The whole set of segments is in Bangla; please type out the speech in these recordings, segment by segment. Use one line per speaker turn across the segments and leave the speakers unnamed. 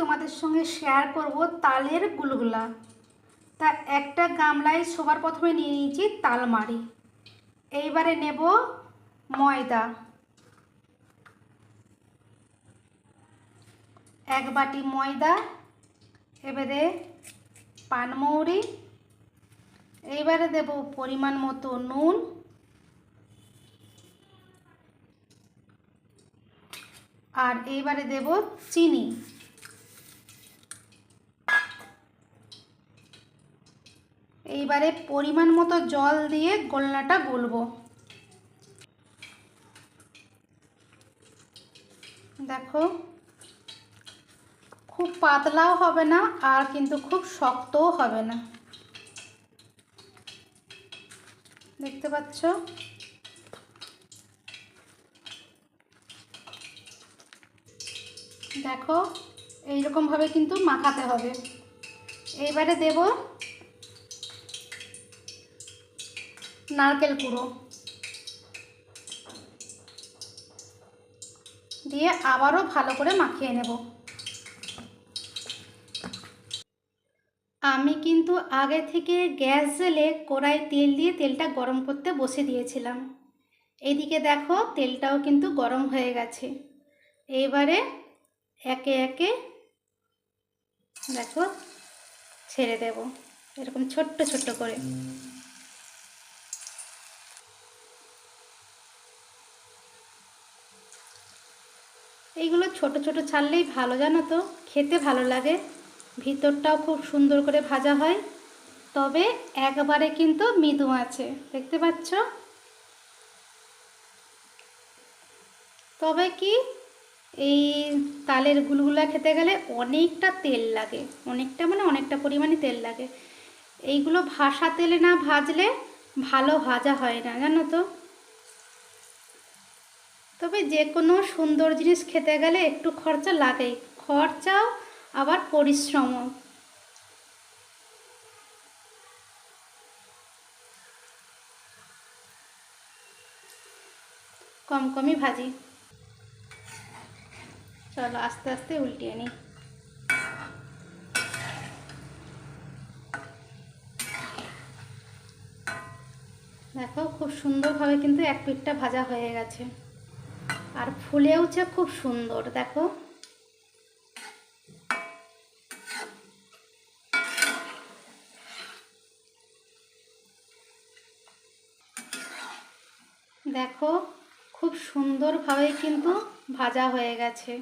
তোমাদের সঙ্গে শেয়ার করব তালের গুলগুলা। তা একটা গামলায় সবার প্রথমে নিয়ে নিয়েছি তালমারি। এইবারে নেব ময়দা। এক বাটি ময়দা, এবারে পানমৌরি এইবারে দেব পরিমাণ মতো নুন। আর এইবারে দেব চিনি। এইবারে পরিমাণ মতো জল দিয়ে গোলনাটা গুলবো। দেখো, খুব পাতলাও হবে না, আর কিন্তু খুব শক্তও হবে না। দেখতে পাচ্ছ? দেখো, এইরকমভাবে কিন্তু মাখাতে হবে। এইবারে দেব নারকেল কুড়ো। দিয়ে আবারও ভালো করে মাখিয়ে নেব। আমি কিন্তু আগে থেকে গ্যাস জেলে কড়াই তেল দিয়ে তেলটা গরম করতে বসে দিয়েছিলাম। এইদিকে দেখো তেলটাও কিন্তু গরম হয়ে গেছে। এইবারে একে একে দেখো ছেড়ে দেব, এরকম ছোট্ট ছোট্ট করে। এইগুলো ছোট ছোট ছাড়লেই ভালো, জানো তো? খেতে ভালো লাগে। ভিতরটাও খুব সুন্দর করে ভাজা হয়। তবে একবারে কিন্তু মৃদু আছে, দেখতে পাচ্ছ? তবে কি, এই তালের গুলগুলা খেতে গেলে অনেকটা তেল লাগে। অনেকটা মানে অনেকটা পরিমাণে তেল লাগে। এইগুলো ভাসা তেলে না ভাজলে ভালো ভাজা হয় না, জানো তো? তবে যে কোনো সুন্দর জিনিস খেতে গেলে একটু খরচা লাগেই। খরচাও আবার পরিশ্রমও। কম কমই ভাজি। চলো আস্তে আস্তে উল্টিয়ে নিই। দেখো খুব সুন্দরভাবে কিন্তু এক পিঠটা ভাজা হয়ে গেছে। আর ফুলেওছে খুব সুন্দর, দেখো। দেখো, খুব সুন্দরভাবে কিন্তু ভাজা হয়ে গেছে।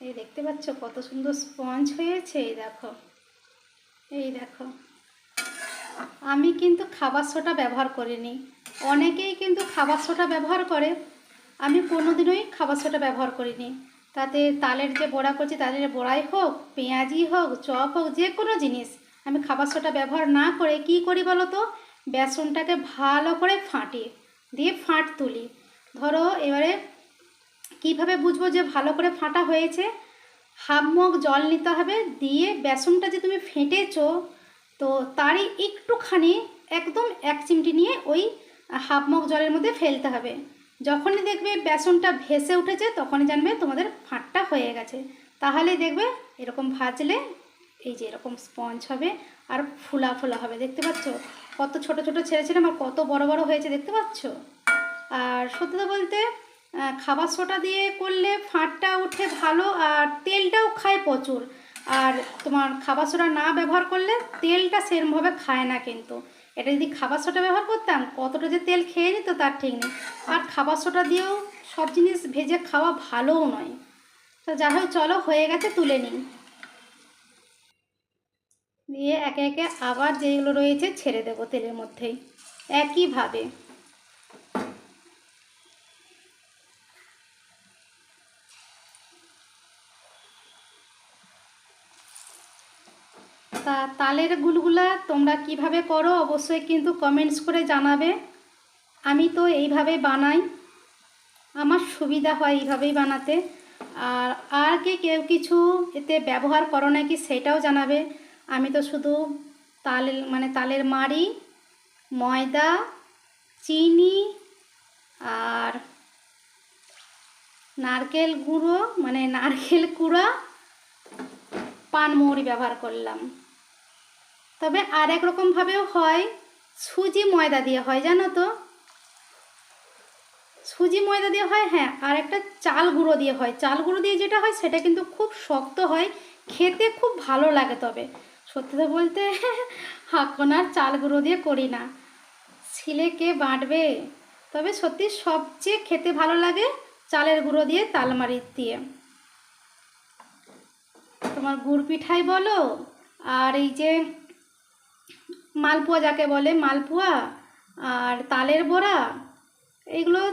এই দেখতে পাচ্ছ কত সুন্দর স্পঞ্জ হয়েছে, এই দেখো। এই দেখো। আমি কিন্তু খাবার সোটা ব্যবহার করিনি। অনেকেই কিন্তু খাবার সোটা ব্যবহার করে আমি কোনোদিনই খাবার সোটা ব্যবহার করিনি। তাতে তালের যে বড়া করছি, তালের বড়াই হোক পেঁয়াজি হোক, চপ হোক, যে কোনো জিনিস, আমি খাবার সোটা ব্যবহার না করে কি করি বলো তো? বেসনটাকে ভালো করে ফাটি, দিয়ে ফাঁট তুলি। ধরো এবারে কীভাবে বুঝব যে ভালো করে ফাটা হয়েছে? হাফ মগ জল নিতে হবে, দিয়ে বেসনটা যে তুমি ফেটেছো, তো তারই একটুখানি একদম এক চিমটি নিয়ে ওই হাফ মগ জলের মধ্যে ফেলতে হবে। যখনই দেখবে বেসনটা ভেসে উঠেছে, তখনই জানবে তোমাদের ফাঁটটা হয়ে গেছে। তাহলে দেখবে এরকম ভাজলে এই যে এরকম স্পঞ্জ হবে আর ফুলা ফুলা হবে, দেখতে পাচ্ছ? কত ছোট ছোট ছেড়েছিলাম আর কত বড় বড় হয়েছে, দেখতে পাচ্ছ? আর সত্যি কথা বলতে খাবার সোটা দিয়ে করলে ফাঁটটা উঠে ভালো আর তেলটাও খায় প্রচুর। আর তোমার খাবার সোটা না ব্যবহার করলে তেলটা সেরমভাবে খায় না কিন্তু। এটা যদি খাবার সোটা ব্যবহার করতাম, কতটা যে তেল খেয়ে নিত তার ঠিক নেই। আর খাবার সোটা দিয়েও সব জিনিস ভেজে খাওয়া ভালোও নয়। তো যা হোক, চলো হয়ে গেছে, তুলে নিই। দিয়ে একে একে আবার যেগুলো রয়েছে ছেড়ে দেবো তেলের মধ্যেই। একইভাবে তা তালের গুলগুলা তোমরা কীভাবে করো অবশ্যই কিন্তু কমেন্টস করে জানাবে। আমি তো এইভাবে বানাই। আমার সুবিধা হয় এইভাবেই বানাতে। আর আর কি কেউ কিছু এতে ব্যবহার করো নাকি সেটাও জানাবে। আমি তো শুধু তাল মানে তালের মাড়ি, ময়দা, চিনি আর নারকেল গুঁড়ো মানে নারকেল কুড়া পানমৌরি ব্যবহার করলাম। তবে আর এক রকমভাবেও হয় সুজি ময়দা দিয়ে হয়, জানো তো? সুজি ময়দা দিয়ে হয় হ্যাঁ আর একটা চাল গুঁড়ো দিয়ে হয়। চাল গুঁড়ো দিয়ে যেটা হয়, সেটা কিন্তু খুব শক্ত হয়, খেতে খুব ভালো লাগে তবে। সত্যি তো বলতে এখন আর চাল গুঁড়ো দিয়ে করি না। ছিলে কে বাঁটবে? তবে সত্যি সবচেয়ে খেতে ভালো লাগে চালের গুঁড়ো দিয়ে তালমারি দিয়ে। তোমার গুড় পিঠাই বলো, আর এই যে মালপোয়া যাকে বলে, মালপোয়া আর তালের বড়া এইগুলো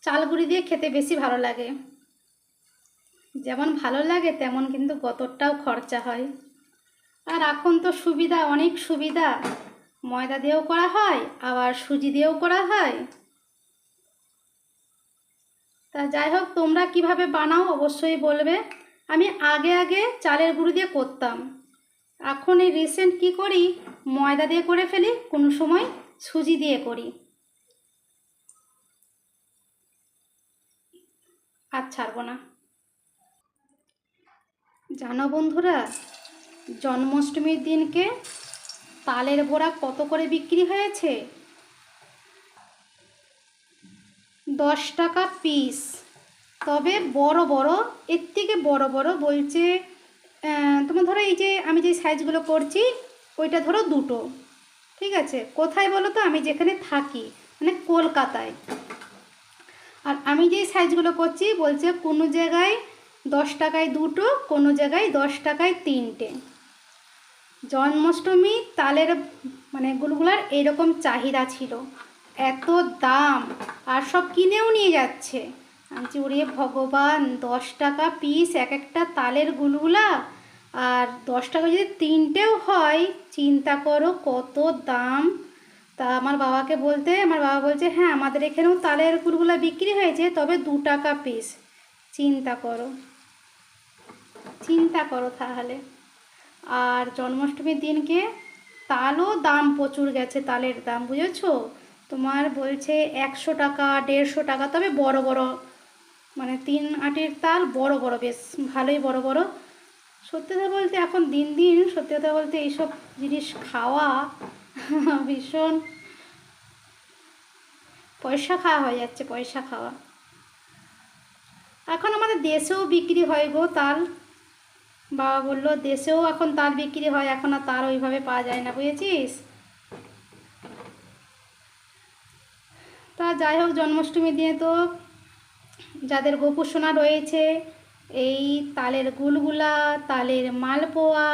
চালগুড়ি দিয়ে খেতে বেশি ভালো লাগে। যেমন ভালো লাগে, তেমন কিন্তু গতরটাও খরচা হয়। আর এখন তো সুবিধা, অনেক সুবিধা। ময়দা দিয়েও করা হয়, আবার সুজি দিয়েও করা হয়। তা যাই হোক, তোমরা কীভাবে বানাও অবশ্যই বলবে। আমি আগে আগে চালের গুঁড়ো দিয়ে করতাম। এখন এই রিসেন্ট কি করি? ময়দা দিয়ে করে ফেলি, কোনো সময় সুজি দিয়ে করি। আর ছাড়বো না। জানো বন্ধুরা, জন্মাষ্টমীর দিনকে তালের বড়া কত করে বিক্রি হয়েছে? দশ টাকা পিস তবে বড় বড়, এর থেকে বড় বড় বলছে তোমার ধরো এই যে আমি যে সাইজগুলো করছি, ওইটা ধরো দুটো। ঠিক আছে? কোথায় বলো তো? আমি যেখানে থাকি মানে কলকাতায়। আর আমি যেই সাইজগুলো করছি, বলছে কোনো জায়গায় দশ টাকায় দুটো, কোনো জায়গায় দশ টাকায় তিনটে। জন্মাষ্টমী তালের মানে গুলগুলার এইরকম চাহিদা ছিল। এত দাম। আর সব কিনেও নিয়ে যাচ্ছে। বলছি, ওরে ভগবান দশ টাকা পিস এক একটা তালের গুলগুলা। আর দশ টাকা যদি তিনটেও হয় চিন্তা করো কত দাম। তা আমার বাবাকে বলতে আমার বাবা বলছে হ্যাঁ আমাদের এখানেও তালের গুলগুলা বিক্রি হয়েছে তবে দু টাকা পিস চিন্তা করো। চিন্তা করো তাহলে। আর জন্মাষ্টমীর দিনকে তালও দাম প্রচুর গেছে তালের দাম বুঝেছ? তোমার বলছে একশো টাকা দেড়শো টাকা তবে বড় বড় মানে তিন আটের তাল বড় বড়, বেশ ভালোই বড় বড়। সত্যি কথা বলতে এখন দিন দিন, সত্যি কথা বলতে এইসব জিনিস খাওয়া ভীষণ পয়সা খাওয়া হয়ে যাচ্ছে, পয়সা খাওয়া। এখন আমাদের দেশেও বিক্রি হয় গো তাল। বাবা বলল, দেশেও এখন তাল বিক্রি হয়, এখন আর তাল ওইভাবে পাওয়া যায় না, বুঝেছিস? তা যাই হোক, জন্মাষ্টমীর দিনে তো যাদের গোপুসোনা রয়েছে, এই তালের গুলগুলা, তালের মালপোয়া,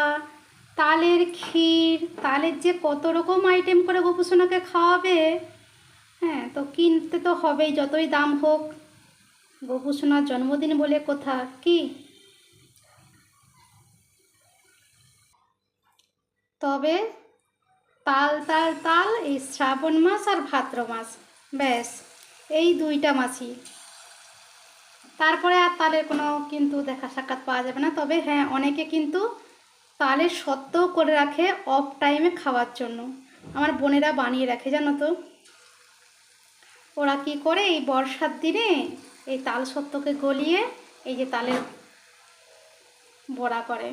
তালের ক্ষীর, তালের যে কত রকম আইটেম করে গোপুসোনাকে খাওয়াবে হ্যাঁ তো কিনতে তো হবেই, যতই দাম হোক। গোপুসোনার জন্মদিন বলে কথা কি? তবে তাল তাল তাল, এই শ্রাবণ মাস আর ভাদ্র মাস, ব্যাস, এই দুইটা মাসই। তারপরে আর তালের কোনো কিন্তু দেখা সাক্ষাৎ পাওয়া যাবে না। তবে হ্যাঁ অনেকে কিন্তু তালের সত্ত্বেও করে রাখে অফ টাইমে খাওয়ার জন্য। আমার বোনেরা বানিয়ে রাখে, জানো তো। ওরা কি করে, এই বর্ষার দিনে এই তাল সত্ত্বকে গলিয়ে এই যে তালের বড়া করে।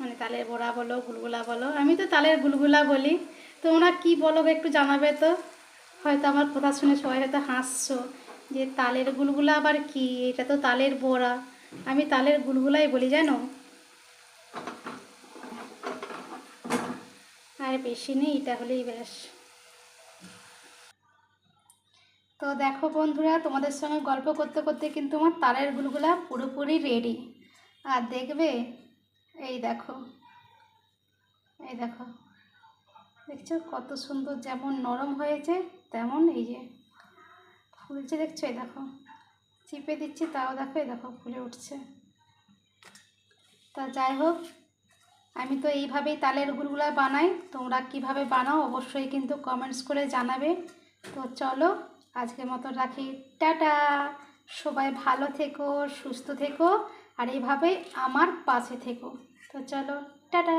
মানে তালের বড়া বলো, গুলগুলা বলো, আমি তো তালের গুলগুলা বলি। তোমরা কি বলো, একটু জানাবে তো। হয়তো আমার কথা শুনে সবাই হয়তো হাসছো। যে তালের গুলগুলা আবার কি? এটা তো তালের বড়া। আমি তালের গুলগুলাই বলি, জানো? আর বেশি নেই এটা হলেই ব্যাস। তো দেখো বন্ধুরা, তোমাদের সঙ্গে গল্প করতে করতে কিন্তু আমার তালের গুলগুলা পুরোপুরি রেডি আর দেখবে, এই দেখো এই দেখো। দেখছ কত সুন্দর যেমন নরম হয়েছে, তেমন এই যে ফুলছে দেখছ? এই দেখো। চিপে দিচ্ছি, তাও দেখো, এই দেখো, ফুলে উঠছে। তা যাই হোক, আমি তো এইভাবেই তালের গুলগুলা বানাই। তোমরা কীভাবে বানাও অবশ্যই কিন্তু কমেন্টস করে জানাবে। তো চলো, আজকের মতো রাখি। টাটা! সবাই ভালো থেকো, সুস্থ থেকো, আর এইভাবেই আমার পাশে থেকো। তো চলো, টাটা!